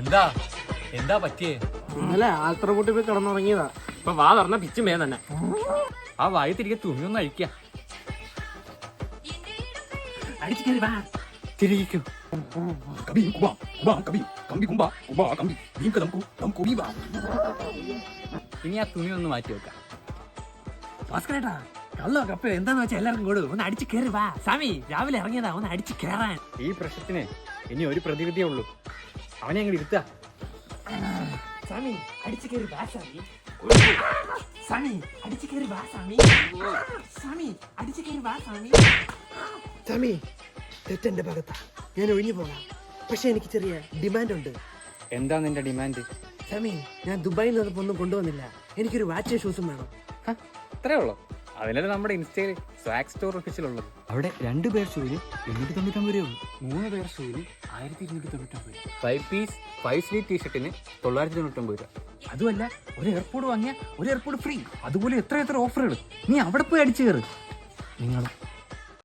എന്താ? എന്താ പറ്റിയേ? ഇന്നലെ ആൽത്തറമുട്ടി പോയി കിടന്നുറങ്ങിയതാ. ഇപ്പൊ വാ പറഞ്ഞ പിച്ചും മേ തന്നെ. ആ വായി തിരികെ തുണി ഒന്ന് അഴിക്ക അടിച്ചു വാ. തിരികെക്കോ കബി കുബാ കുബാ കബി. കമ്പി കുമ്പാ കുബാ കമ്പി. ദംകു വാ. ഇനി ആ തുണി ഒന്ന് മാറ്റി വെക്കാം. ഭാസ്കരേട്ടാ കല്ലോ കപ്പയോ എന്താന്ന് വെച്ചാൽ എല്ലാവർക്കും കൊടു. ഒന്ന് അടിച്ച് കയറി വാ. സ്വാമി രാവിലെ ഇറങ്ങിയതാ. ഒന്ന് അടിച്ച് കയറാൻ ഈ പ്രശ്നത്തിന് ഇനി ഒരു പ്രതിവിധിയേ ഉള്ളൂ. അവനെ അങ്ങോട്ട് ഇരുത്താ. സ്വാമി അടിച്ച് കയറി വാ സ്വാമി. സ്വാമി അടിച്ച് കയറി വാ സ്വാമി. സ്വാമി അടിച്ച് കയറി വാ സ്വാമി. സ്വാമി തെറ്റെന്റെ ഭാഗത്താ. ഞാൻ ഒഴിഞ്ഞു പോകാം. പക്ഷെ എനിക്ക് ചെറിയ ഡിമാൻഡ് ഉണ്ട്. എന്താ നിന്റെ ഡിമാൻഡ് സ്വാമി ഞാൻ ദുബായിൽ നിന്നപ്പോ ഒന്നും കൊണ്ടുവന്നില്ല. എനിക്കൊരു വാച്ചും ഷൂസും വേണം. അത്രേ ഉള്ളൂ. അതിനല്ലേ നമ്മുടെ ഇൻസ്റ്റയിൽ സ്വാഗ് സ്റ്റോർ ഓഫീസിലുള്ളത് അവിടെ രണ്ട് പേർ ഷൂവിന് എണ്ണൂറ്റി തൊണ്ണൂറ്റൊമ്പത് രൂപ മൂന്ന് പേർ ഷൂവിന് ആയിരത്തി ഇരുന്നൂറ്റി തൊണ്ണൂറ്റൊമ്പത് ഫൈവ് പീസ് ഫൈവ് സ്ലീവ് ടീഷർട്ടിന് തൊള്ളായിരത്തി തൊണ്ണൂറ്റൊമ്പത് രൂപ. അതുമല്ല ഒരു എയർപോർട്ട് വാങ്ങിയ ഒരു എയർപോർട്ട് ഫ്രീ അതുപോലെ എത്ര എത്ര ഓഫറുകൾ നീ അവിടെ പോയി അടിച്ചു കയറി. നിങ്ങൾ